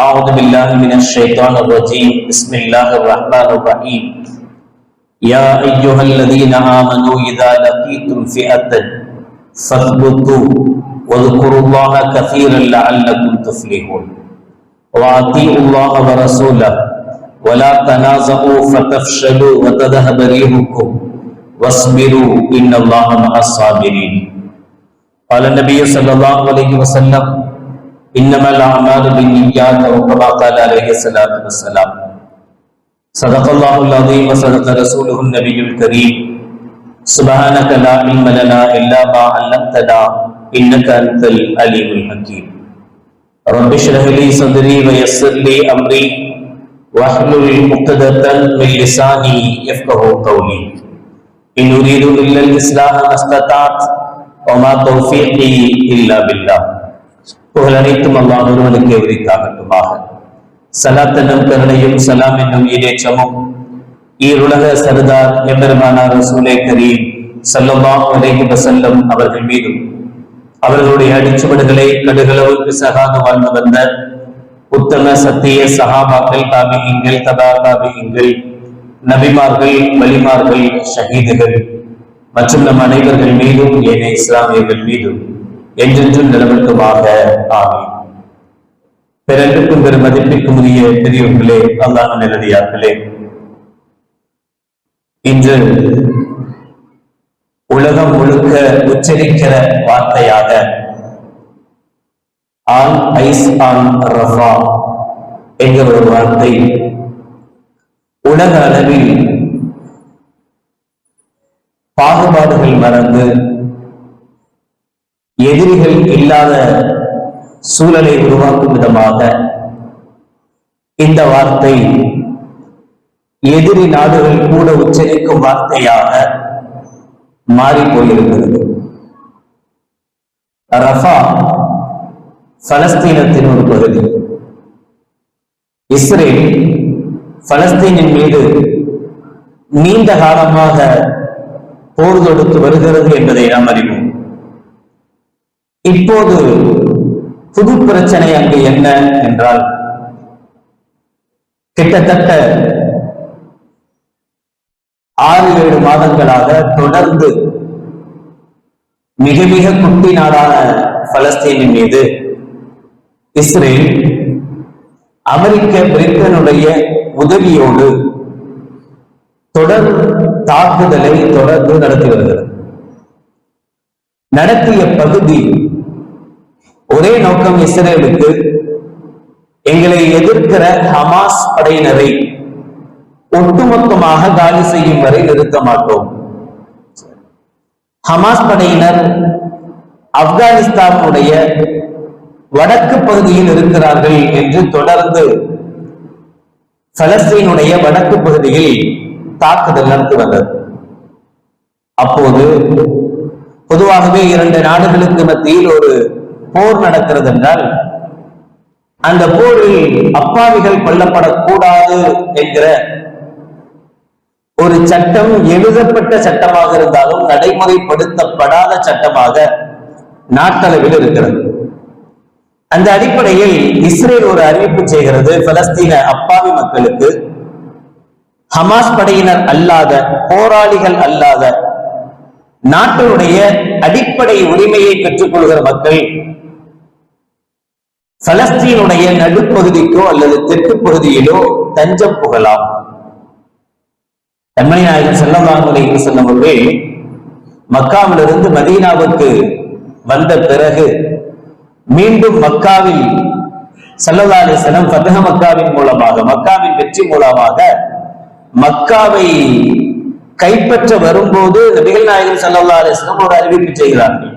أعوذ بالله من الشيطان الرجيم. بسم الله الرحمن الرحيم. يا أيها الذين آمنوا إذا لقيتم فئة فاثبتوا واذكروا الله كثيرا لعلكم تفلحون. وأطيعوا الله ورسوله ولا تنازعوا فتفشلوا وتذهب ريحكم واصبروا إن الله مع الصابرين. قال النبي صلى الله عليه وسلم إنما الأعمال بالنيات أو كما قال عليه الصلاة والسلام. صدق الله العظيم وصدق رسوله النبي الكريم. سبحانك لا علم لنا إلا ما علمتنا إنك أنت العليم الحكيم. رب اشرح لي صدري ويسر لي أمري واحلل عقدة من لساني يفقه قولي. إن أريد إلا الإصلاح ما استطعت وما توفيقي إلا بالله. புகழ் அனைத்தும் அல்லாஹ் ஒருவனுக்கே உரித்தாகட்டுமாக. சலாத் என்னும் கருணையும் சலாம் என்னும் ஈடேற்றமும் ஈருலக சர்தார் எம்பெருமானார் சூலே கரீம் சல்லல்லாஹு அலைஹி வசல்லம் அவர்கள் மீதும். அவர்களுடைய அடிச்சுவடுகளை கடுகளவு பிசகாக வாழ்ந்து வந்த உத்தம சத்திய சகாபாக்கள் தாபிகங்கள் ததா தாபிகங்கள் நபிமார்கள் வலிமார்கள் ஷஹீதுகள் மற்றும் நம் அனைவர்கள் மீதும் ஏனைய இஸ்லாமியர்கள் மீதும். என்றென்றும் நிலவட்டுமாக ஆகும் பிறருக்கும் பெரும் மதிப்பிற்கும் உரிய பெரியவர்களே அல்லாத நிலடியார்களே இன்று உலகம் முழுக்க உச்சரிக்கிற வார்த்தையாக ஆன் ஐஸ் ஆன் ரஃபா என்கிற ஒரு வார்த்தை உலக அளவில் பாகுபாடுகள் மறந்து எதிரிகள் இல்லாத சூழலை உருவாக்கும் விதமாக இந்த வார்த்தை எதிரி நாடுகள் கூட உச்சரிக்கும் வார்த்தையாக மாறி போயிருக்கிறது. ரஃபா பலஸ்தீனத்தின் ஒரு பகுதி. இஸ்ரேல் பலஸ்தீனின் மீது நீண்ட காலமாக போர் தொடுத்து வருகிறது என்பதை நாம் அறிவோம். இப்போது புது பிரச்சனை அங்கு என்ன என்றால் கிட்டத்தட்ட ஆறு ஏழு மாதங்களாக தொடர்ந்து மிக மிக குட்டி நாடான பலஸ்தீனின் மீது இஸ்ரேல் அமெரிக்க பிரிட்டனுடைய உதவியோடு தொடர் தாக்குதலை தொடர்ந்து நடத்தி வருகிறது. நடத்திய பகுதி ஒரே நோக்கம் இஸ்ரேலுக்கு எங்களை எதிர்க்கிற ஹமாஸ் படையினரை ஒட்டுமொத்தமாக காலி செய்யும் வரை நிறுத்த மாட்டோம். ஹமாஸ் படையினர் ஆப்கானிஸ்தானுடைய வடக்கு பகுதியில் இருக்கிறார்கள் என்று தொடர்ந்து பலஸ்தீனுடைய வடக்கு பகுதியில் தாக்குதல் நடத்தி வந்தது. அப்போது பொதுவாகவே இரண்டு நாடுகளுக்கு மத்தியில் ஒரு போர் நடக்கிறது என்றால் அந்த போரில் அப்பாவிகள் கொல்லப்படக்கூடாது என்கிற ஒரு சட்டம் எழுதப்பட்ட சட்டமாக இருந்தாலும் நடைமுறைப்படுத்தப்படாத சட்டமாக நாட்டளவில் இருக்கிறது. அந்த அடிப்படையில் இஸ்ரேல் ஒரு அறிவிப்பு செய்கிறது பலஸ்தீன அப்பாவி மக்களுக்கு ஹமாஸ் படையினர் அல்லாத போராளிகள் அல்லாத நாட்டினுடைய அடிப்படை உரிமையை பெற்றுக் கொள்கிற மக்கள் பலஸ்தீனுடைய நடுப்பகுதிக்கோ அல்லது தெற்கு பகுதியிலோ தஞ்சம் புகலாம். கண்மணி நாயகன் செல்லலாம் என்று அவர்கள் மக்காவிலிருந்து மதீனாவுக்கு வந்த பிறகு மீண்டும் மக்காவில் செல்லதாலே அலிஸ்லம் பதக மக்காவின் மூலமாக மக்காவின் வெற்றி மூலமாக மக்காவை கைப்பற்ற வரும்போது நபிகள் நாயகன் செல்லதாலே அலிஸ்லம் ஒரு அறிவிப்பு செய்கிறார்கள்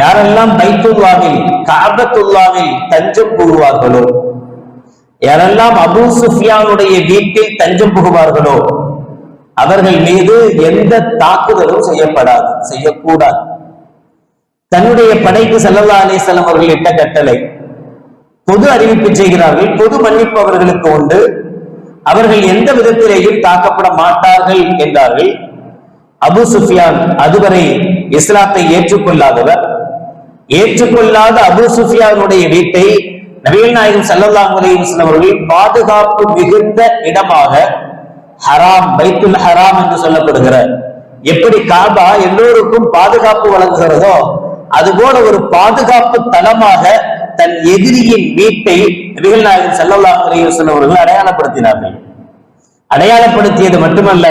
யாரெல்லாம் பைத்துல்லாவில் காபத்துல்லாவில் தஞ்சம் புகுவார்களோ யாரெல்லாம் அபு சுஃபியானுடைய வீட்டில் தஞ்சம் புகுவார்களோ அவர்கள் மீது எந்த தாக்குதலும் செய்யப்படாது செய்யக்கூடாது. தன்னுடைய படைக்கு செல்லல்லா அலிசல்லம் அவர்கள் இட்ட கட்டளை. பொது அறிவிப்பு செய்கிறார்கள் பொது மன்னிப்பு அவர்களுக்கு உண்டு. அவர்கள் எந்த விதத்திலேயும் தாக்கப்பட மாட்டார்கள் என்றார்கள். அபு சுஃபியான் அதுவரை இஸ்லாத்தை ஏற்றுக்கொள்ளாதவர். ஏற்றுக்கொள்ளாத அபு சுஃபியானுடைய வீட்டை நவீன நாயகம் செல்லல்லாமுறையும் அலையம் அவர்கள் பாதுகாப்பு மிகுந்த இடமாக ஹராம் பைத்துல் ஹராம் என்று சொல்லப்படுகிற எப்படி காபா எல்லோருக்கும் பாதுகாப்பு வழங்குகிறதோ அதுபோல ஒரு பாதுகாப்பு தளமாக தன் எதிரியின் வீட்டை நபிகள் நாயகன் செல்லல்லா அலையம் அவர்கள் அடையாளப்படுத்தினார்கள். அடையாளப்படுத்தியது மட்டுமல்ல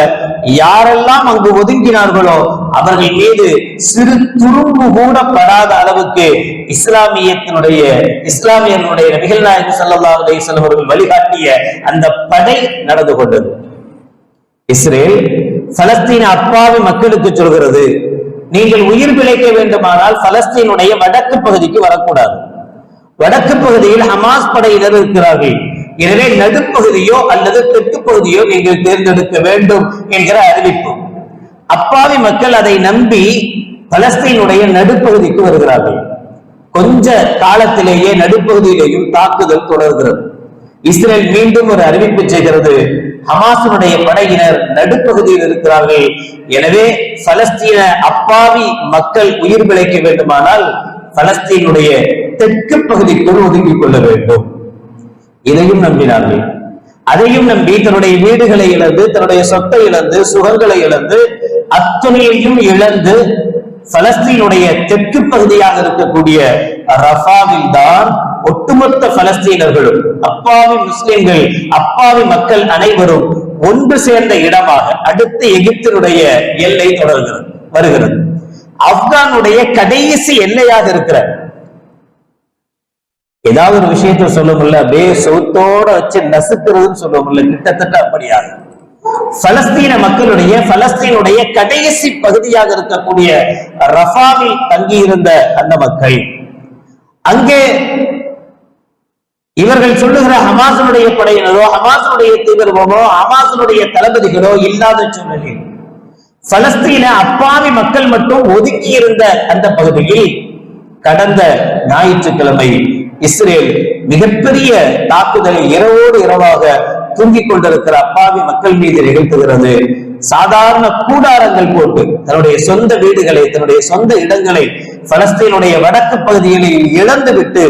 யாரெல்லாம் அங்கு ஒதுங்கினார்களோ அவர்கள் மீது சிறு துரும்பு கூட படாத அளவுக்கு இஸ்லாமியத்தினுடைய இஸ்லாமியனுடைய நபிகள் நாயகம் சல்லா அலையம் அவர்கள் வழிகாட்டிய அந்த படை நடந்து கொண்டது. இஸ்ரேல் பலஸ்தீன அப்பாவி மக்களுக்கு சொல்கிறது நீங்கள் உயிர் பிழைக்க வேண்டுமானால் பலஸ்தீனுடைய வடக்கு பகுதிக்கு வரக்கூடாது. வடக்கு பகுதியில் ஹமாஸ் படையினர் இருக்கிறார்கள். எனவே நடுப்பகுதியோ அல்லது தெற்கு பகுதியோ நீங்கள் தேர்ந்தெடுக்க வேண்டும் என்கிற அறிவிப்பு. அப்பாவி மக்கள் அதை நம்பி பலஸ்தீனுடைய நடுப்பகுதிக்கு வருகிறார்கள். கொஞ்ச காலத்திலேயே நடுப்பகுதியிலேயும் தாக்குதல் தொடர்கிறது. இஸ்ரேல் மீண்டும் ஒரு அறிவிப்பு செய்கிறது. ஹமாசனுடைய படையினர் நடுப்பகுதியில் இருக்கிறார்கள். எனவே பலஸ்தீன அப்பாவி மக்கள் உயிர் பிழைக்க வேண்டுமானால் பலஸ்தீனுடைய தெற்கு பகுதிக்குள் ஒதுங்கிக் கொள்ள வேண்டும். இதையும் நம்பினார்கள். அதையும் நம்பி தன்னுடைய வீடுகளை இழந்து தன்னுடைய சொத்தை இழந்து சுகங்களை இழந்து அத்துணையையும் இழந்து பலஸ்தீனுடைய தெற்கு பகுதியாக இருக்கக்கூடிய ரஃபாவில் தான் ஒட்டுமொத்த பலஸ்தீனர்களும் அப்பாவி முஸ்லிம்கள் அப்பாவி மக்கள் அனைவரும் ஒன்று சேர்ந்த இடமாக அடுத்த எகிப்தினுடைய எல்லை தொடர்கிறது வருகிறது. ஆப்கானுடைய கடைசி எல்லையாக இருக்கிற ஏதாவது ஒரு விஷயத்த சொல்ல முடியல அப்படியே சொத்தோட வச்சு நசுக்கிறதுன்னு சொல்ல கிட்டத்தட்ட அப்படியாக பலஸ்தீன மக்களுடைய பலஸ்தீனுடைய கடைசி பகுதியாக இருக்கக்கூடிய ரஃபாவில் தங்கியிருந்த அந்த மக்கள். அங்கே இவர்கள் சொல்லுகிற ஹமாசனுடைய படையினரோ ஹமாசனுடைய தீவிரமோ ஹமாசனுடைய தளபதிகளோ இல்லாத சூழ்நிலை பலஸ்தீன அப்பாவி மக்கள் மட்டும் ஒதுக்கி இருந்த அந்த பகுதியில் கடந்த ஞாயிற்றுக்கிழமை இஸ்ரேல் மிகப்பெரிய தாக்குதலை இரவோடு இரவாக தூங்கிக் கொண்டிருக்கிற அப்பாவி மக்கள் மீது நிகழ்த்துகிறது. சாதாரண கூடாரங்கள் போட்டு தன்னுடைய சொந்த வீடுகளை தன்னுடைய சொந்த இடங்களை பலஸ்தீனுடைய வடக்கு பகுதிகளில் இழந்து விட்டு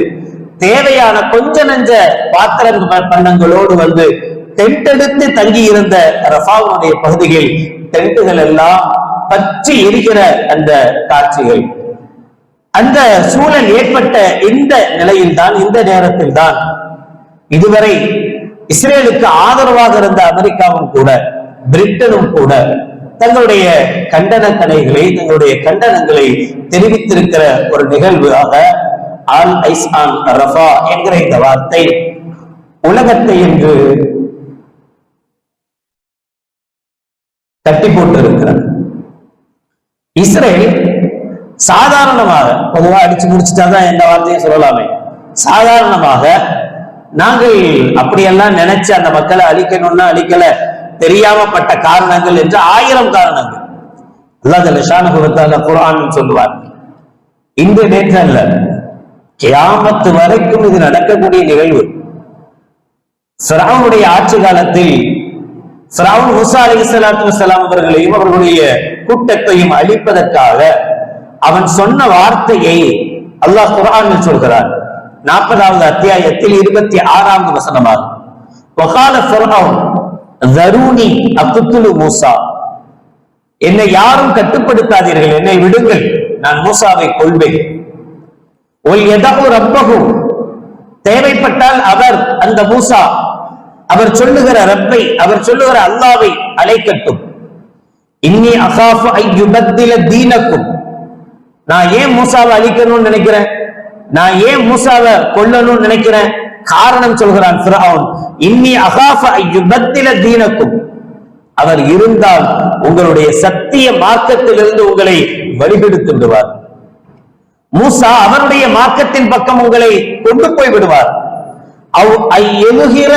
தேவையான கொஞ்ச நஞ்ச பாத்திரம் பண்ணங்களோடு வந்து டென்ட் எடுத்து தங்கி இருந்த ரஃபாவுடைய பகுதியில் டென்ட்டுகள் எல்லாம் பற்றி எரிகிற அந்த காட்சிகள். அந்த சூழல் ஏற்பட்ட இந்த நிலையில்தான் இந்த நேரத்தில் தான் இதுவரை இஸ்ரேலுக்கு ஆதரவாக இருந்த அமெரிக்காவும் கூட பிரிட்டனும் கூட தங்களுடைய கண்டன கலைகளை தங்களுடைய கண்டனங்களை தெரிவித்திருக்கிற ஒரு நிகழ்வாக ஆல் ஐஸ்ஆன் ரஃபா என்கிற இந்த வார்த்தை உலகத்தை என்று தட்டி போட்டிருக்கிறார் இஸ்ரேல் சாதாரணமாக பொதுவா அடிச்சு முடிச்சுட்டாதான் எந்த வார்த்தையும் சொல்லலாமே. சாதாரணமாக நாங்கள் அப்படியெல்லாம் நினைச்சு அந்த மக்களை அழிக்கணும்னா அழிக்கல. தெரியாமப்பட்ட காரணங்கள் என்று ஆயிரம் காரணங்கள். அல்லாத ஷானுபவத்தால குரான் சொல்லுவார். இந்த நேற்று அல்ல கியாமத்து வரைக்கும் இது நடக்கக்கூடிய நிகழ்வு. சிராவுடைய ஆட்சி காலத்தில் சிராவுன் முசா அலி சலாத்து வலாம் அவர்களையும் அவர்களுடைய கூட்டத்தையும் அழிப்பதற்காக அவன் சொன்ன வார்த்தையை அல்லாஹ் குரான் சொல்கிறார் நாற்பதாவது அத்தியாயத்தில் இருபத்தி ஆறாவது வசனமாகும். தரூனி மூசா. என்னை யாரும் கட்டுப்படுத்தாதீர்கள் என்னை விடுங்கள் நான் மூசாவை கொள்வேன் ஒல் தேவைப்பட்டால் அவர் அந்த மூசா அவர் சொல்லுகிற ரப்பை அவர் சொல்லுகிற அல்லாவை அழைக்கட்டும். இன்னி அசாஃபு ஐயுபத்தில தீனக்கும். நான் ஏன் மூசாவை அழிக்கணும்னு நினைக்கிறேன்? நான் ஏன் மூசாவை கொல்லணும்னு நினைக்கிறேன்? காரணம் சொல்கிறான் ஃபிரௌன் இன்னி அகாஃப ஐயுபத்தில தீனக்கும். அவர் இருந்தால் உங்களுடைய சத்திய மார்க்கத்திலிருந்து உங்களை வழிகெடுத்து விடுவார். மூசா அவருடைய மார்க்கத்தின் பக்கம் உங்களை கொண்டு போய் விடுவார். அவ் ஐ எழுகிற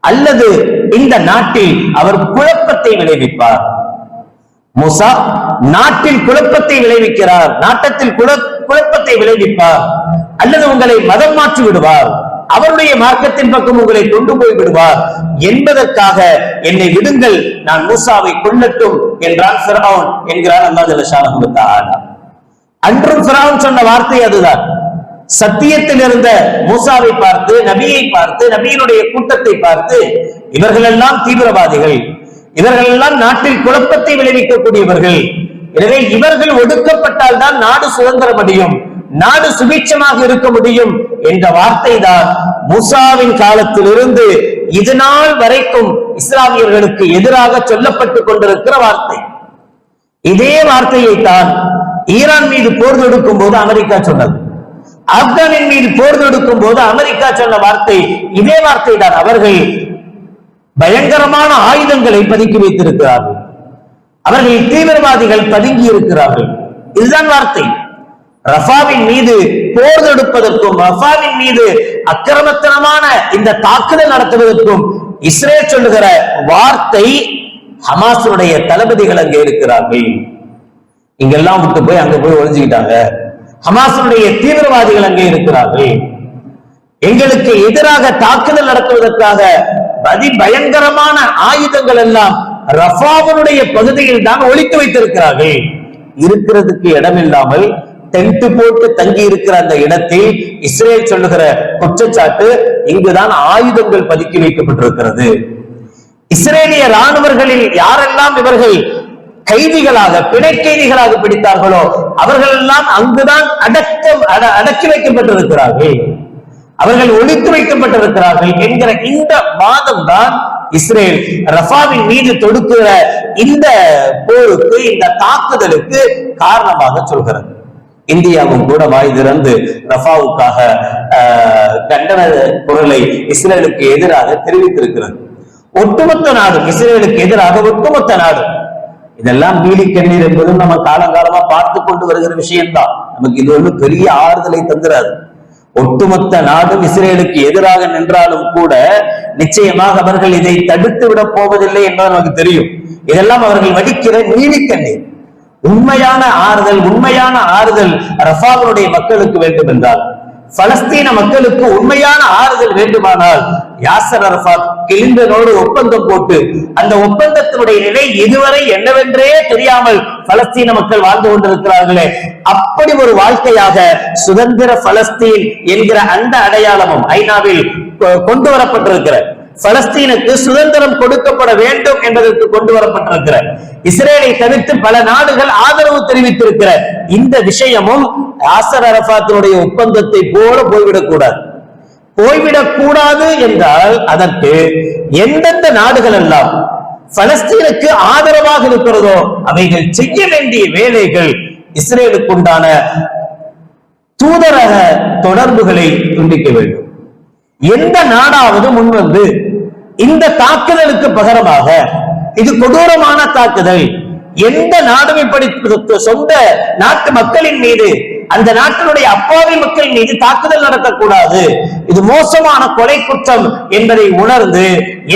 அல்லது இந்த நாட்டில் அவர் குழப்பத்தை விளைவிப்பார். மூசா நாட்டில் குழப்பத்தை விளைவிக்கிறார். நாட்டத்தில் குழப்பத்தை விளைவிப்பார். அல்லது உங்களை மதம் மாற்றி விடுவார். அவருடைய மார்க்கத்தின் பக்கம் உங்களை கொண்டு போய் விடுவார். என்பதற்காக என்னை விடுங்கள் நான் மூசாவை கொள்ளட்டும் என்றான் ஃபிரௌன் என்கிறார் அல்லாஹ் ஜல்லஷானஹு அன்றும் ஃபிரௌன் சொன்ன வார்த்தை அதுதான். சத்தியத்தில் இருந்த மூசாவை பார்த்து நபியை பார்த்து நபியினுடைய கூட்டத்தை பார்த்து இவர்கள் எல்லாம் தீவிரவாதிகள். இவர்கள் எல்லாம் நாட்டில் குழப்பத்தை விளைவிக்கக்கூடியவர்கள். எனவே இவர்கள் ஒடுக்கப்பட்டால் தான் நாடு சுதந்திரம் அடையும் நாடு சுபிட்சமாக இருக்க முடியும் என்ற வார்த்தை தான் முசாவின் காலத்திலிருந்து இது நாள் வரைக்கும் இஸ்லாமியர்களுக்கு எதிராக சொல்லப்பட்டுக் கொண்டிருக்கிற வார்த்தை. இதே வார்த்தையை தான் ஈரான் மீது போர் தொடுக்கும் போது அமெரிக்கா சொன்னது. ஆப்கானின் மீது போர் தொடுக்கும் போது அமெரிக்கா சொன்ன வார்த்தை இதே வார்த்தை தான் அவர்கள் பயங்கரமான ஆயுதங்களை பதுக்கி வைத்திருக்கிறார்கள். அவர்கள் தீவிரவாதிகள் பதுங்கி இருக்கிறார்கள். இதுதான் வார்த்தை. ரஃபாவின் மீது போர் தொடுப்பதற்கும் ரஃபாவின் மீது அக்கிரமத்தனமான இந்த தாக்குதல் நடத்துவதற்கும் இஸ்ரேல் சொல்லுகிற வார்த்தை ஹமாசுடைய தளபதிகள் அங்கே இருக்கிறார்கள். இங்கெல்லாம் விட்டு போய் அங்க போய் ஒழிஞ்சுக்கிட்டாங்க ஹமாசுடைய தீவிரவாதிகள் அங்கே இருக்கிறார்கள். எங்களுக்கு எதிராக தாக்குதல் நடத்துவதற்காக அதி பயங்கரமான ஆயுதங்கள் எல்லாம் ரஃபாவனுடைய பகுதியில் தான் ஒழித்து வைத்திருக்கிறார்கள். இருக்கிறதுக்கு இடமில்லாமல் டென்ட் போட்டு தங்கி இருக்கிற அந்த இடத்தில் இஸ்ரேல் சொல்லுகிற குற்றச்சாட்டு இங்குதான் ஆயுதங்கள் பதுக்கி வைக்கப்பட்டிருக்கிறது. இஸ்ரேலிய ராணுவர்களில் யாரெல்லாம் இவர்கள் கைதிகளாக பிணை கைதிகளாக பிடித்தார்களோ அவர்கள் எல்லாம் அங்குதான் அடக்கம் அட- அடக்கி வைக்கப்பட்டிருக்கிறார்கள். அவர்கள் ஒழித்து வைக்கப்பட்டிருக்கிறார்கள் என்கிற இந்த வாதம் தான் இஸ்ரேல். ரஃபாவின் மீது தொடுக்கிற இந்த போருக்கு இந்த தாக்குதலுக்கு காரணமாக சொல்கிறது. இந்தியாவும் கூட வாய் திறந்து ரஃபாவுக்காக ஆஹ், கண்டன குரலை இஸ்ரேலுக்கு எதிராக தெரிவித்திருக்கிறது. ஒட்டுமொத்த நாடும் இஸ்ரேலுக்கு எதிராக ஒட்டுமொத்த நாடும். இதெல்லாம் பீலி கண்ணீர் என்பதும் நம்ம காலங்காலமா பார்த்து கொண்டு வருகிற விஷயம்தான். நமக்கு இது ஒண்ணு பெரிய ஆறுதலை தந்துராது. ஒட்டுமொத்த நாடும் இஸ்ரேலுக்கு எதிராக நின்றாலும் கூட நிச்சயமாக அவர்கள் இதை தடுத்து விட போவதில்லை என்பது நமக்கு தெரியும். இதெல்லாம் அவர்கள் வடிக்கிற நீலி உண்மையான ஆறுதல் உண்மையான ஆறுதல் ரஃபாவுடைய மக்களுக்கு வேண்டும் என்றால். பலஸ்தீன மக்களுக்கு உண்மையான ஆறுதல் வேண்டுமானால் யாசர் அரபாத் கிளிந்தனோடு ஒப்பந்தம் போட்டு அந்த ஒப்பந்தத்தினுடைய நிலை இதுவரை என்னவென்றே தெரியாமல் பலஸ்தீன மக்கள் வாழ்ந்து கொண்டிருக்கிறார்களே. அப்படி ஒரு வாழ்க்கையாக சுதந்திர பலஸ்தீன் என்கிற அந்த அடையாளமும் ஐநாவில் கொ- கொண்டு வரப்பட்டிருக்கிற பலஸ்தீனுக்கு சுதந்திரம் கொடுக்கப்பட வேண்டும் என்பதற்கு கொண்டு வரப்பட்டிருக்கிற இஸ்ரேலை தவிர்த்து பல நாடுகள் ஆதரவு தெரிவித்திருக்கிற இந்த விஷயமும் ஆசர் அரபாத்தினுடைய ஒப்பந்தத்தை போல போய்விடக் கூடாது போய்விடக் கூடாது என்றால் அதற்கு எந்தெந்த நாடுகள் எல்லாம் பலஸ்தீனுக்கு ஆதரவாக இருக்கிறதோ அவைகள் செய்ய வேண்டிய வேலைகள் இஸ்ரேலுக்கு உண்டான தூதரக தொடர்புகளை துண்டிக்க வேண்டும். எந்த நாடாவது முன்வந்து இந்த தாக்குதலுக்கு பகரமாக இது கொடூரமான தாக்குதல் எந்த நாடும் இப்படி சொந்த நாட்டு மக்களின் மீது அந்த நாட்டினுடைய அப்பாவி மக்கள் மீது தாக்குதல் நடத்தக்கூடாது இது மோசமான கொலை குற்றம் என்பதை உணர்ந்து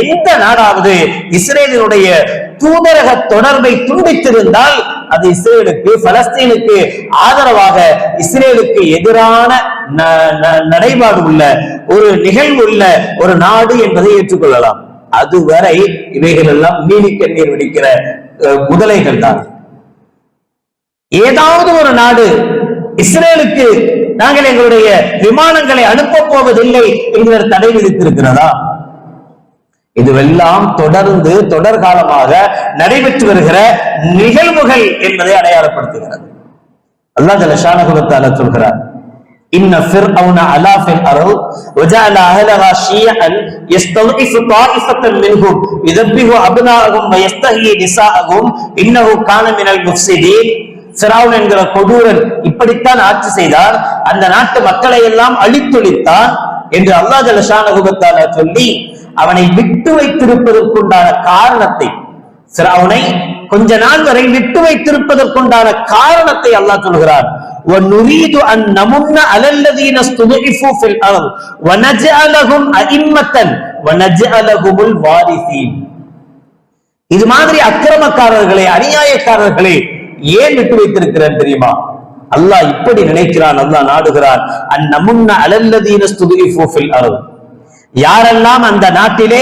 எந்த நாடாவது இஸ்ரேலினுடைய தூதரக தொடர்பை துண்டித்திருந்தால் அது இஸ்ரேலுக்கு பலஸ்தீனுக்கு ஆதரவாக இஸ்ரேலுக்கு எதிரான ந- ந- நடைபாடு உள்ள ஒரு நிகழ்வு உள்ள ஒரு நாடு என்பதை ஏற்றுக்கொள்ளலாம். அதுவரை இவைகள் எல்லாம் நீலி வெடிக்கிற அஹ், முதலைகள் தான். ஏதாவது ஒரு நாடு இஸ்ரேலுக்கு நாங்கள் எங்களுடைய விமானங்களை அனுப்பப் போவதில்லை என்கிற தடை விதித்திருக்கிறதா? இதுவெல்லாம் தொடர்ந்து தொடர்காலமாக நடைபெற்று வருகிற நிகழ்வுகள் என்பதை அடையாளப்படுத்துகிறது அல்லாஹ் ஜல்ல ஷானகுலத்தால சொல்கிறார் إن فرعون علا في الأرض وجعل أهلها شيعا يستضعف طائفة منهم يذبح أبناءهم ويستحيي نساءهم إنه كان من المفسدين ஃபிரௌன் என்கிற கொடூரன் இப்படித்தான் ஆட்சி செய்தார் அந்த நாட்டு மக்களை எல்லாம் அழித்தொழித்தான் என்று அல்லாஹ் ஜலஷான சொல்லி அவனை விட்டு வைத்திருப்பதற்குண்டான காரணத்தை ஃபிரௌனை கொஞ்ச நாள் வரை விட்டு வைத்திருப்பதற்குண்டான காரணத்தை அல்லாஹ் சொல்கிறார் وَنُرِيدُ أَن نَّمُنَّ عَلَى الَّذِينَ اسْتُضْعِفُوا فِي الْأَرْضِ وَنَجْعَلَهُمْ أَئِمَّةً وَنَجْعَلَهُمُ الْوَارِثِينَ இது மாதிரி அக்கிரமக்காரர்களே அநியாயக்காரர்களே ஏன் விட்டு வைத்திருக்கிறேன் தெரியுமா அல்லாஹ் இப்படி நினைக்கிறான் அல்லாஹ் நாடுகிறான் அந்நமுன்ன அலல்லதீன ஸ்துதிஃபு ஃபில் அர்த் யாரெல்லாம் அந்த நாட்டிலே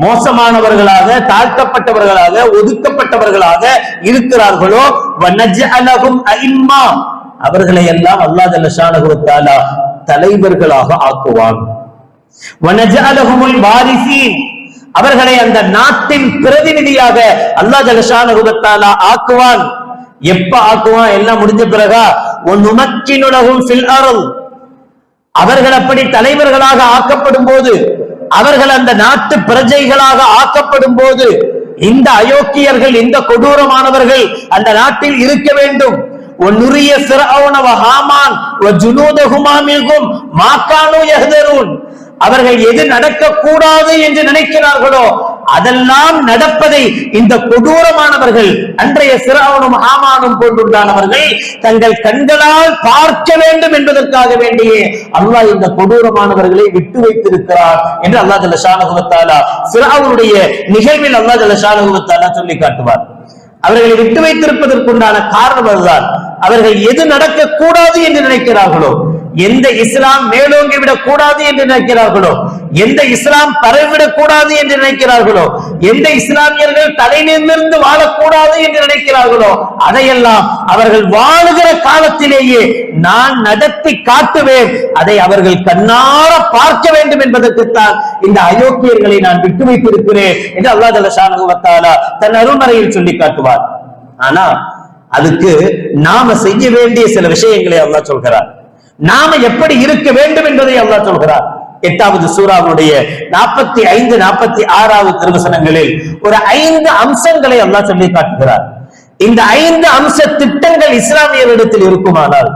மோசமானவர்களாக தாழ்த்தப்பட்டவர்களாக ஒதுக்கப்பட்டவர்களாக இருக்கிறார்களோ அவர்களை எல்லாம் அல்லாஹ் ஜல்லஷானஹு தலைவர்களாக ஆக்குவான். அவர்களை அந்த நாட்டின் பிரதிநிதியாக அல்லாஹ் ஜல்லஷானஹு ஆக்குவான். எப்ப ஆக்குவான்? எல்லாம் முடிஞ்ச பிறகா? ஒன்னுமக்கினுலகும் ஃபில் அருள் அவர்கள் அப்படி தலைவர்களாக ஆக்கப்படும் போது அவர்கள் அந்த நாட்டு பிரஜைகளாக ஆக்கப்படும் போது இந்த அயோக்கியர்கள் இந்த கொடூரமானவர்கள் அந்த நாட்டில் இருக்க வேண்டும். ஒன்னுரிய அவர்கள் எது நடக்கக்கூடாது என்று நினைக்கிறார்களோ அதெல்லாம் நடப்பதை இந்த கொடூரமானவர்கள் அன்றைய சிறாவனும் ஆமானும் போன்றுண்டானவர்கள் தங்கள் கண்களால் பார்க்க வேண்டும் என்பதற்காக வேண்டியே அல்லாஹ் இந்த கொடூரமானவர்களை விட்டு வைத்திருக்கிறார் என்று அல்லா ஜல்ல ஷானகுவத்தாலா சிராவனுடைய நிகழ்வில் அல்லா ஜல்ல ஷானகுவத்தாலா சொல்லி காட்டுவார். அவர்களை விட்டு வைத்திருப்பதற்குண்டான காரணம் அதுதான். அவர்கள் எது நடக்க கூடாது என்று நினைக்கிறார்களோ எந்த இஸ்லாம் மேலோங்கி விடக் கூடாது என்று நினைக்கிறார்களோ எந்த இஸ்லாம் பரவிடக் கூடாது என்று நினைக்கிறார்களோ எந்த இஸ்லாமியர்கள் தலை நிமிர்ந்து வாழக்கூடாது என்று நினைக்கிறார்களோ அதையெல்லாம் அவர்கள் வாழுகிற காலத்திலேயே நான் நடத்தி காட்டுவேன். அதை அவர்கள் கண்ணார பார்க்க வேண்டும் என்பதற்குத்தான் இந்த அயோக்கியர்களை நான் விட்டு வைத்திருக்கிறேன் என்று அல்லா தலசானுவத்தாலா தன் அருள்மறையில் சொல்லி காட்டுவார். ஆனா அதுக்கு நாம செய்ய வேண்டிய சில விஷயங்களை அல்லாஹ் சொல்கிறார் நாம எப்படி இருக்க வேண்டும் என்பதை அல்லாஹ் சொல்கிறார் எட்டாவது சூறாவுடைய நாற்பத்தி ஐந்து நாற்பத்தி ஆறாவது திருவசனங்களில் ஒரு ஐந்து அம்சங்களை அல்லாஹ் சொல்லி காட்டுகிறார். இந்த ஐந்து அம்ச திட்டங்கள் இஸ்லாமியர்களிடத்தில் இருக்குமானால்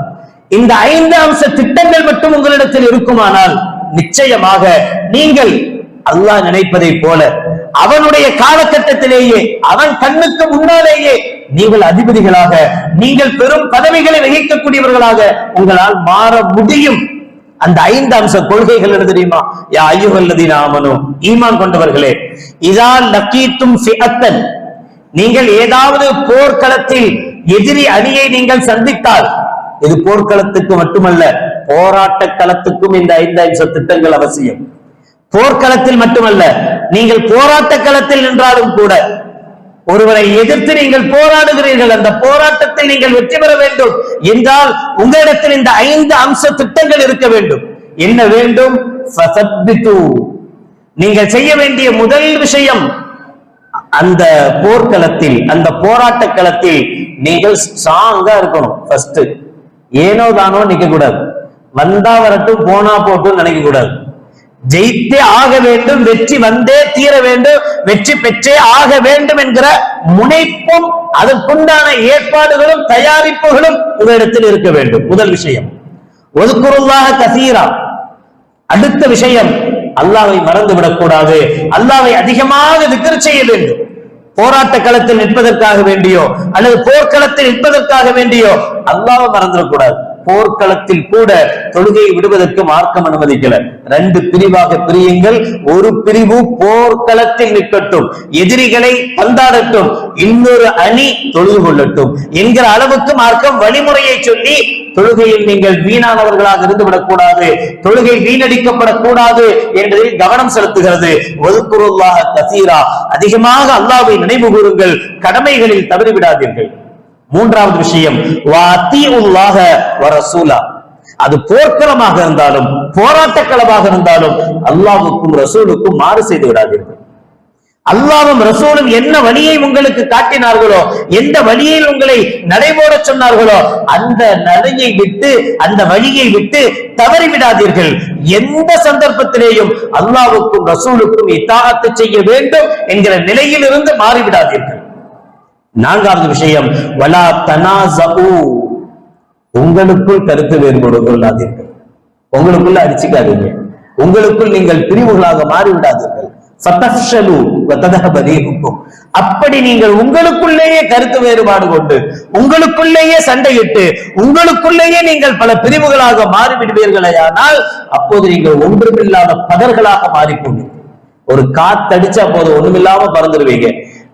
இந்த ஐந்து அம்ச திட்டங்கள் மட்டும் உங்களிடத்தில் இருக்குமானால் நிச்சயமாக நீங்கள் அல்லாஹ் நினைப்பதை போல அவனுடைய காலகட்டத்திலேயே அவன் கண்ணுக்கு முன்னாலேயே நீங்கள் அதிபதிகளாக நீங்கள் பெரும் பதவிகளை வகிக்கக்கூடியவர்களாக உங்களால் மாற முடியும். அந்த ஐந்து அம்ச கொள்கைகள் என்ன தெரியுமா? யா ஐயுகல்லதீன ஆமனும் ஈமான் கொண்டவர்களே இதா லக்கீத்தும் ஃபிஅத்தன். நீங்கள் ஏதாவது போர்க்களத்தில் எதிரி அணியை நீங்கள் சந்தித்தால் இது போர்க்களத்துக்கு மட்டுமல்ல போராட்ட களத்துக்கும் இந்த ஐந்து அம்ச திட்டங்கள் அவசியம். போர்க்களத்தில் மட்டுமல்ல நீங்கள் போராட்ட களத்தில் நின்றாலும் கூட ஒருவரை எதிர்த்து நீங்கள் போராடுகிறீர்கள் அந்த போராட்டத்தில் நீங்கள் வெற்றி பெற வேண்டும் என்றால் உங்களிடத்தில் இந்த ஐந்து அம்ச திட்டங்கள் இருக்க வேண்டும். என்ன வேண்டும்? நீங்கள் செய்ய வேண்டிய முதல் விஷயம் அந்த போர்க்களத்தில் அந்த போராட்ட களத்தில் நீங்கள் ஸ்ட்ராங்கா இருக்கணும் ஃபர்ஸ்ட் ஏனோ தானோ நிக்க கூடாது வந்தா வரட்டும் போனா போட்டும் நினைக்க கூடாது ஜெயித்தே ஆக வேண்டும் வெற்றி வந்தே தீர வேண்டும் வெற்றி பெற்றே ஆக வேண்டும் என்கிற முனைப்பும் அதற்குண்டான ஏற்பாடுகளும் தயாரிப்புகளும் உங்களிடத்தில் இருக்க வேண்டும். முதல் விஷயம் ஒதுக்குருவாக கசீரா. அடுத்த விஷயம் அல்லாவை மறந்து விடக்கூடாது அல்லாவை அதிகமாக விக்கிர செய்ய வேண்டும். போராட்ட களத்தில் நிற்பதற்காக வேண்டியோ அல்லது போர்க்களத்தில் நிற்பதற்காக வேண்டியோ அல்லாவை மறந்துடக்கூடாது போர்க்களத்தில் கூட தொழுகையை விடுவதற்கு மார்க்கம் அனுமதிக்கல. ரெண்டு பிரிவாக பிரியுங்கள். ஒரு பிரிவு போர்க்களத்தில் நிற்கட்டும். எதிரிகளை பந்தாடட்டும். இன்னொரு அணி தொழுது கொள்ளட்டும். என்கிற அளவுக்கு மார்க்கம் வழிமுறையை சொல்லி தொழுகையில் நீங்கள் வீணானவர்களாக இருந்து விடக்கூடாது. தொழுகை வீணடிக்கப்படக்கூடாது என்பதில் கவனம் செலுத்துகிறது. ஒதுக்குருல்லாக கசீரா. அதிகமாக அல்லாவை நினைவு கூறுங்கள். கடமைகளில் தவறிவிடாதீர்கள். மூன்றாவது விஷயம் வாத்தியுல்லாக வரசூலா அது போர்க்களமாக இருந்தாலும் போராட்ட களமாக இருந்தாலும் அல்லாவுக்கும் ரசூலுக்கும் மாறு செய்து விடாதீர்கள். அல்லாவும் ரசூலும் என்ன வழியை உங்களுக்கு காட்டினார்களோ எந்த வழியில் உங்களை நடைபோட சொன்னார்களோ அந்த நடையை விட்டு அந்த வழியை விட்டு தவறி விடாதீர்கள். எந்த சந்தர்ப்பத்திலேயும் அல்லாவுக்கும் ரசூலுக்கும் இத்தாகத்து செய்ய வேண்டும் என்கிற நிலையிலிருந்து மாறிவிடாதீர்கள். நான்காவது விஷயம் வலா தனாசு உங்களுக்குள் கருத்து வேறுபாடு கொள்ளாதீர்கள். உங்களுக்குள்ள அடிச்சுக்காதீங்க. உங்களுக்குள் நீங்கள் பிரிவுகளாக மாறிவிடாதீர்கள். அப்படி நீங்கள் உங்களுக்குள்ளேயே கருத்து வேறுபாடு கொண்டு உங்களுக்குள்ளேயே சண்டையிட்டு உங்களுக்குள்ளேயே நீங்கள் பல பிரிவுகளாக மாறிவிடுவீர்களேயானால் அப்போது நீங்கள் ஒன்றுமில்லாத பதர்களாக மாறிக்கொண்டு ஒரு காத்தடிச்சா போதும் ஒண்ணுமில்லாம பறந்துடுவீங்க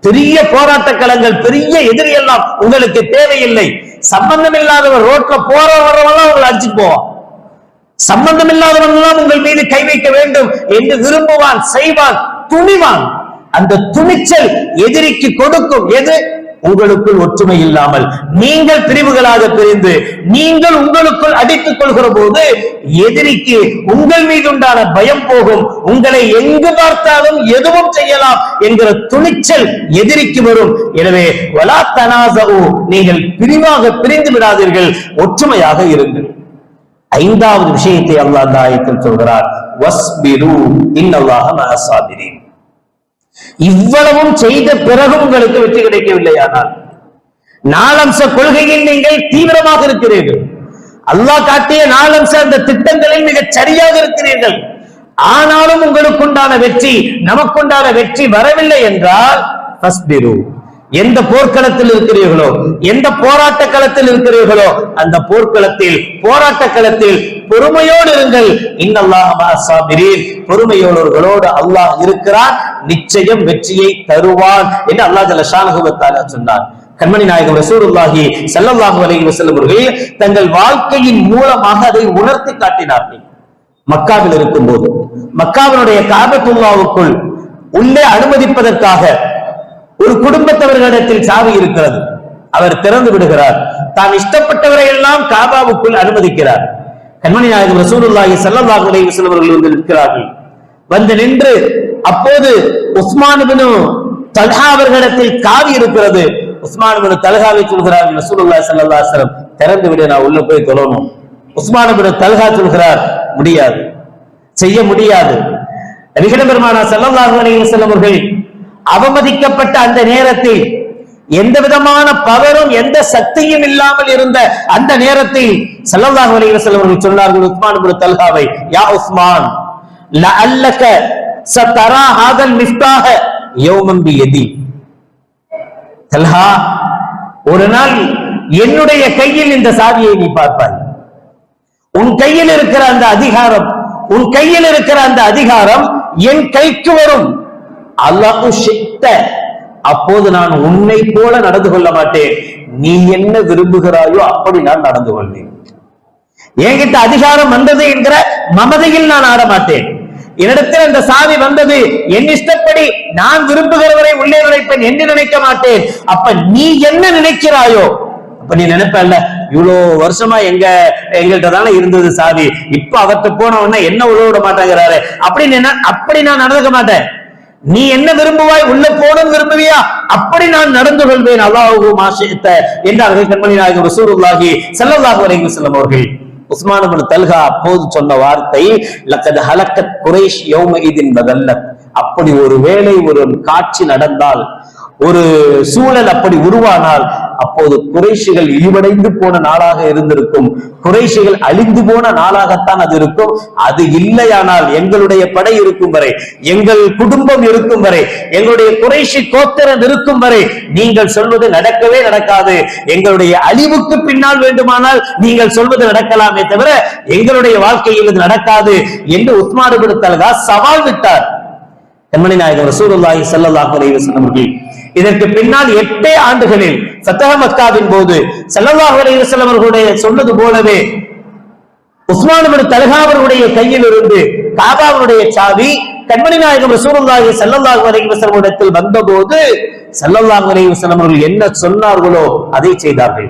பெரிய போராட்ட களங்கள் பெரிய எதிரி எல்லாம் உங்களுக்கு தேவையில்லை. சம்பந்தம் இல்லாதவர் ரோட்ல போற வரவெல்லாம் உங்களை அடிச்சுட்டு போவான். சம்பந்தம் இல்லாதவன் எல்லாம் உங்கள் மீது கை வைக்க வேண்டும் என்று விரும்புவான் செய்வான் துணிவான். அந்த துணிச்சல் எதிரிக்கு கொடுக்கும். எது? உங்களுக்குள் ஒற்றுமை இல்லாமல் நீங்கள் பிரிவுகளாக பிரிந்து நீங்கள் உங்களுக்குள் அடித்துக் கொள்கிற போது எதிரிக்கு உங்கள் மீது உண்டான பயம் போகும். உங்களை எங்கு பார்த்தாலும் எதுவும் செய்யலாம் என்கிற துணிச்சல் எதிரிக்கு வரும். எனவே வலா தனாசவு நீங்கள் பிரிவாக பிரிந்து விடாதீர்கள் ஒற்றுமையாக இருங்கள் ஐந்தாவது விஷயத்தை அல்லாஹ் தாயத்தில் ஆயத்தில் சொல்கிறார் வஸ்பிரு இன்னல்லாக மஅசாபிரீன் இவ்வளவும் செய்த பிறகும் உங்களுக்கு வெற்றி கிடைக்கவில்லையானால் நாலம்ச கொள்கையில் நீங்கள் தீவிரமாக இருக்கிறீர்கள். அல்லாஹ் காட்டிய நாலம்ச அந்த திட்டங்களில் மிக சரியாக இருக்கிறீர்கள். ஆனாலும் உங்களுக்குண்டான வெற்றி நமக்குண்டான வெற்றி வரவில்லை என்றால் எந்த போர்க்களத்தில் இருக்கிறீர்களோ எந்த போராட்ட களத்தில் இருக்கிறீர்களோ அந்த போர்க்களத்தில் போராட்ட களத்தில் பொறுமையோடு இருங்கள். இன்னல்லாஹ் மஅஸ்ஸாபிரீன் பொறுமையோடு அல்லாஹ் இருக்கிறான். நிச்சயம் வெற்றியை தருவான் என்று அல்லாஹ் ஜல்ல சொன்னார். கண்மணி நாயகம் ரசூருல்லாஹி செல்லல்லாஹு அலைஹி வஸல்லம் அவர்கள் தங்கள் வாழ்க்கையின் மூலமாக அதை உணர்த்தி காட்டினார்கள். மக்காவில் இருக்கும்போது மக்காவினுடைய காபத்துல்லாவுக்குள் உள்ளே அனுமதிப்பதற்காக ஒரு குடும்பத்தவர்களிடத்தில் சாவி இருக்கிறது. அவர் திறந்து விடுகிறார். தான் இஷ்டப்பட்டவரை எல்லாம் காபாவுக்குள் அனுமதிக்கிறார். கண்மணி நாயகம் ரசூலுல்லாஹி சல்லல்லாஹு அலைஹி வஸல்லம் அவர்கள் வந்து நிற்கிறார்கள். வந்து நின்று அப்போது உஸ்மான் இப்னு தல்ஹா அவர்களிடத்தில் காவி இருக்கிறது. உஸ்மான் இப்னு தல்ஹாவை சொல்கிறார்கள் ரசூலுல்லாஹி சல்லல்லாஹு அலைஹி வஸல்லம் திறந்து விட நான் உள்ள போய் தொழணும். உஸ்மான் இப்னு தல்ஹா சொல்கிறார் முடியாது. செய்ய முடியாது. நபிகள் பெருமானா சல்லல்லாஹு அலைஹி வஸல்லம் அவர்கள் அவமதிக்கப்பட்ட அந்த நேரத்தில் எந்த விதமான பவரும் எந்த சக்தியும் இல்லாமல் இருந்த அந்த நேரத்தில் ஸல்லல்லாஹு அலைஹி வஸல்லம் அவர்கள் சொன்னார்கள் உஸ்மான் இப்னு தல்ஹாவை யா உஸ்மான் லஅல்லக சதரா ஹாதல் மிஃப்தாஹ யௌமன் பியதி. தல்ஹா ஒரு நாள் என்னுடைய கையில் இந்த சாவியை நீ பார்ப்பாய். உன் கையில் இருக்கிற அந்த அதிகாரம் உன் கையில் இருக்கிற அந்த அதிகாரம் என் கைக்கு வரும். அல்லாஹு சித்த அப்போது நான் உன்னை போல நடந்து கொள்ள மாட்டேன். நீ என்ன விரும்புகிறாயோ அப்படி நான் நடந்து கொள்வேன். என்கிட்ட அதிகாரம் வந்தது என்கிற மமதையில் நான் ஆட மாட்டேன். என்னிடத்தில் அந்த சாவி வந்தது என் இஷ்டப்படி நான் விரும்புகிறவரை உள்ளே நுழைப்பேன் என்று நினைக்க மாட்டேன். அப்ப நீ என்ன நினைக்கிறாயோ? அப்ப நீ நினைப்பல்ல இவ்வளோ வருஷமா எங்க எங்கள்கிட்ட தானே இருந்தது சாவி. இப்ப அவர்கிட்ட போன உடனே என்ன உழவிட விட மாட்டேங்கிறாரு? அப்படி என்ன அப்படி நான் நடந்துக்க மாட்டேன். நீ என்ன விரும்புவாய்? உள்ள போனும் விரும்புவியா? அப்படி நான் நடந்து கொள்வேன். அல்லாஹு மாஷித்த என்றார்கள் கண்மணி நாயகம் ரசூலுல்லாஹி ஸல்லல்லாஹு அலைஹி செல்லும் அவர்கள் உஸ்மான் தல்கா அப்போது சொன்ன வார்த்தை லக்கத் ஹலக்கத் குரேஷ் யௌம இதின் பதல்லத். அப்படி ஒரு வேலை ஒரு காட்சி நடந்தால் ஒரு சூழல் அப்படி உருவானால் அப்போது குறைஷிகள் இழிவடைந்து போன நாளாக இருந்திருக்கும். குறைஷிகள் அழிந்து போன நாளாகத்தான் அது இருக்கும். அது இல்லையானால் எங்களுடைய படை இருக்கும் வரை எங்கள் குடும்பம் இருக்கும் வரை எங்களுடைய குறைஷி கோத்திரம் இருக்கும் வரை நீங்கள் சொல்வது நடக்கவே நடக்காது. எங்களுடைய அழிவுக்கு பின்னால் வேண்டுமானால் நீங்கள் சொல்வது நடக்கலாமே தவிர எங்களுடைய வாழ்க்கையில் இது நடக்காது என்று உஸ்மான் சவால் விட்டார். கண்மணி நாயகம் ரசூலுல்லாஹி ஸல்லல்லாஹு அலைஹி வஸல்லம் அவர்கள் இதற்கு பின்னால் எட்டே ஆண்டுகளில் சத்தக மக்காவின் போது ஸல்லல்லாஹு அலைஹி அவர்களுடைய சொன்னது போலவே உஸ்மான் தலகா அவர்களுடைய கையில் இருந்து காபாவுடைய சாவி கண்மணி நாயகம் ரசூலுல்லாஹி ஸல்லல்லாஹு அலைஹி வஸல்லம் இடத்தில் வந்தபோது ஸல்லல்லாஹு அலைஹி வஸல்லம் அவர்கள் என்ன சொன்னார்களோ அதை செய்தார்கள்.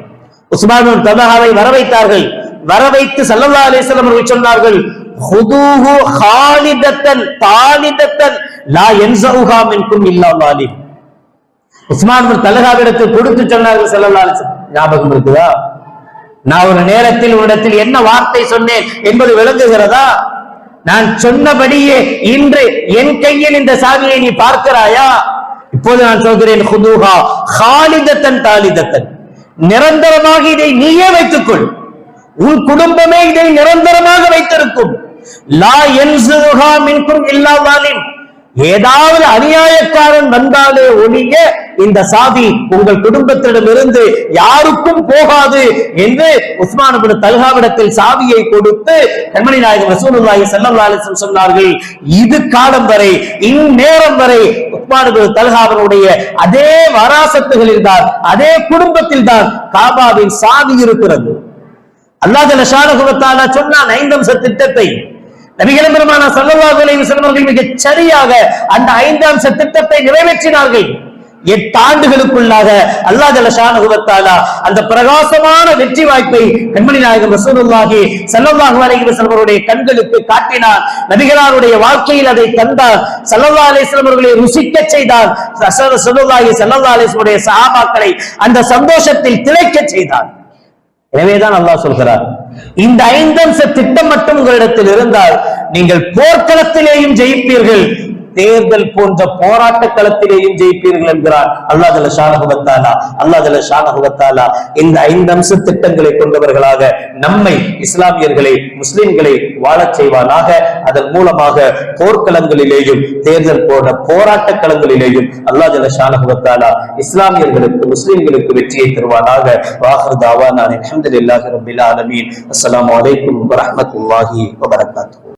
உஸ்மான் தலகாவை வர வைத்தார்கள் வர வைத்து ஸல்லல்லாஹு அலைஹி வஸல்லம் அவர்கள் சொன்னார்கள் ஹுதூஹு ஹாலிதத்தன் தாலிதத்தன் லா என் மின்கும் இல்லா வாலிம் உஸ்மான் பின் தலகாவிடத்தில் கொடுத்து சொன்னார்கள் ஸல்லல்லாஹு ஞாபகம் இருக்குதா? நான் ஒரு நேரத்தில் உன்னிடத்தில் என்ன வார்த்தை சொன்னேன் என்பது விளங்குகிறதா? நான் சொன்னபடியே இன்று என் கையில் இந்த சாவியை நீ பார்க்கிறாயா? இப்போது நான் சொல்கிறேன் ஹுதூஹா ஹாலிதத்தன் தாலிதத்தன். நிரந்தரமாக இதை நீயே வைத்துக்கொள். உன் குடும்பமே இதை நிரந்தரமாக வைத்திருக்கும். லா என்சுஹா மின்கும் இல்லா வாலிம் ஏதாவது அநியாயக்காரன் வந்தாலே ஒழிய இந்த சாவி உங்கள் குடும்பத்திடமிருந்து யாருக்கும் போகாது என்று உஸ்மான் தல்காவிடத்தில் சாவியை கொடுத்து கண்மணி நாயகம் ரசூலுல்லாஹி ஸல்லல்லாஹு சொன்னார்கள். இது காலம் வரை இந்நேரம் வரை உஸ்மான் தல்காவனுடைய அதே வராசத்துகளில் தான் அதே குடும்பத்தில் தான் காபாவின் சாவி இருக்கிறது. அல்லாஹ் சொன்னான் ஐந்தம்ச திட்டத்தை நபிகள் பெருமானா சல்லல்லாஹு அலைஹி வஸல்லம் அவர்கள் சரியாக அந்த ஐந்தாம் திட்டத்தை நிறைவேற்றினார்கள். எட்டு ஆண்டுகளுக்குள்ளாக அல்லாஹ் ஜல்ல ஷானஹு அந்த பிரகாசமான வெற்றி வாய்ப்பை கண்மணி நாயகம் ரசூலுல்லாஹி சல்லல்லாஹு அலைஹி வஸல்லம் அவருடைய கண்களுக்கு காட்டினார். நபிகளாருடைய வாழ்க்கையில் அதை தந்தார். சல்லல்லாஹு அலைஹி வஸல்லம் அவர்களை ருசிக்க செய்தார். ரசூல் சல்லல்லாஹு அலைஹி வஸல்லம் சஹாபாக்களை அந்த சந்தோஷத்தில் திளைக்க செய்தார். எனவேதான் அல்லாஹ் சொல்கிறார். இந்த ஐந்தம்ச திட்டம் மட்டும் உங்களிடத்தில் இருந்தால் நீங்கள் போர்க்களத்திலேயும் ஜெயிப்பீர்கள். தேர்தல் போன்ற போராட்ட களத்திலேயும் ஜெயிப்பீர்கள் என்கிறார். அல்லாஹ் ஜல்ல ஷானஹுவத்தாலா அல்லாஹ் ஜல்ல இந்த ஐந்து அம்ச திட்டங்களை கொண்டவர்களாக நம்மை இஸ்லாமியர்களை முஸ்லிம்களை வாழச் செய்வானாக. அதன் மூலமாக போர்க்களங்களிலேயும் தேர்தல் போன்ற போராட்ட களங்களிலேயும் அல்லாஹ் ஜல்ல ஷானஹுவத்தாலா இஸ்லாமியர்களுக்கு முஸ்லிம்களுக்கு வெற்றியை தருவானாக. வாஹர் தாவானா அல்ஹம்துலில்லாஹி ரபில் ஆலமீன். அஸ்லாம் வலைக்கும் வரமத்துல்லாஹி வபரகாத்து